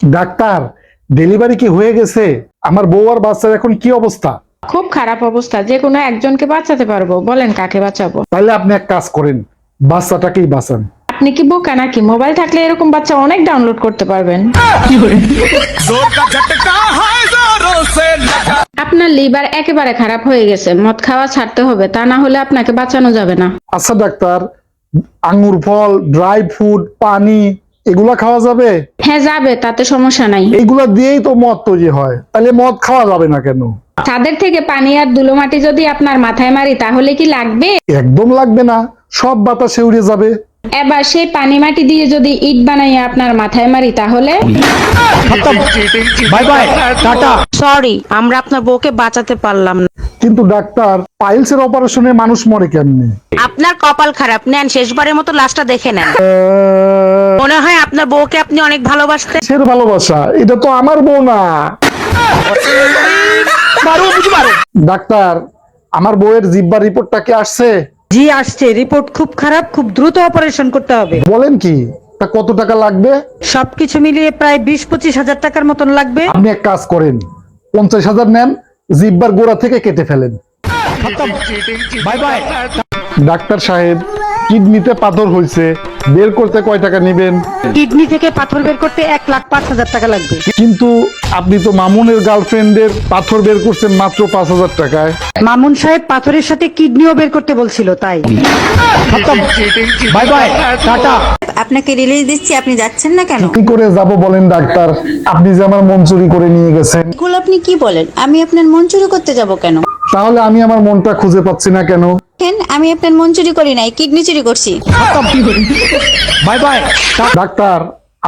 Doctor delivery কি হয়ে গেছে? আমার বউ আর বাচ্চার এখন কি অবস্থা? খুব খারাপ অবস্থা যে কোনো একজনকে বাঁচাতে পারব। বলেন কাকে বাঁচাবো? তাহলে আপনি এক কাজ করেন বাচ্চাটাকেই বাঁচান। আপনি কি বোকা নাকি? মোবাইল থাকলে এরকম বাচ্চা অনেক ডাউনলোড করতে পারবেন। আপনার লিভার একেবারে খারাপ হয়ে গেছে মদ খাওয়া ছাড়তে হবে তা না হলে আপনাকে বাঁচানো যাবে না। আচ্ছা ডাক্তার আঙ্গুর ফল ড্রাই ফ্রুট পানি এগুলা খাওয়া যাবে? হ্যাঁ যাবে তাতে সমস্যা নাই। এইগুলা দিয়েই তো মদ তৈরি হয়। তাহলে মদ খাওয়া যাবে না কেন? ছাদের থেকে পানি আর ধুলো মাটি যদি আপনার মাথায় মারি তাহলে কি লাগবে? একদম লাগবে না। সব বাতাসে উড়ে যাবে। এবার সেই পানি মাটি দিয়ে যদি ইট বানাইয়া আপনার মাথায় মারি তাহলে? বাই বাই টাটা সরি আমরা আপনার বউকে বাঁচাতে পারলাম না। কিন্তু ডাক্তার পাইলস এর অপারেশনে মানুষ মরে কেমনে? আপনার কপাল খারাপ। নেন শেষবারের মতো লাশটা দেখে নেন। মনে হয় আপনার বউকে আপনি অনেক ভালোবাসতেন। কিসের ভালোবাসা? এটা তো আমার বউ না। ডাক্তার আমার বউয়ের জিব্বার রিপোর্টটা কি আসছে? জি আসছে। রিপোর্ট খুব খারাপ খুব দ্রুত অপারেশন করতে হবে। বলেন কি তা কত টাকা লাগবে? সবকিছু মিলিয়ে প্রায় বিশ পঁচিশ হাজার টাকার মতন লাগবে। আপনি এক কাজ করেন পঞ্চাশ হাজার নেন জিব্বার গোড়া থেকে কেটে ফেলেন। বাই বাই ডাক্তার সাহেব কিডনিতে পাথর হয়েছে বের করতে কয় টাকা নেবেন? কিডনি থেকে পাথর বের করতে এক লাখ পাঁচ হাজার টাকা লাগবে। কিন্তু আপনি তো মামুনের গার্লফ্রেন্ডের পাথর বের করছেন মাত্র পাঁচ হাজার টাকায়। মামুন সাহেব পাথরের সাথে কিডনিও বের করতে বলছিল তাই। Bye bye tata. আপনাকে রিলিজ দিচ্ছি আপনি যাচ্ছেন না কেন? কি করে যাব বলেন ডাক্তার? আপনি যে আমার মন চুরি করে নিয়ে গেছেন। এগুলো আপনি কি বলেন? আমি আপনার মন চুরি করতে যাব কেন? তাহলে আমি আমার মনটা খুঁজে পাচ্ছি না কেন? আমি আপনার মন চুরি করি নাই কিডনি চুরি করছি। Bye bye. ডাক্তার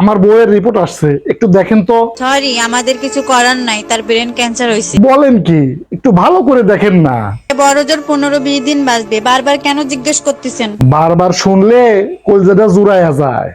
আমার বউয়ের রিপোর্ট আসছে। একটু দেখেন তো। সরি আমাদের কিছু করার নাই তার ব্রেন ক্যান্সার হয়েছে বলেন কি একটু ভালো করে দেখেন না। বড় জোর পনেরো বিশ দিন বাঁচবে বারবার কেন জিজ্ঞেস করতেছেন? বারবার শুনলে কলজাটা জুড়াইয়া যায়।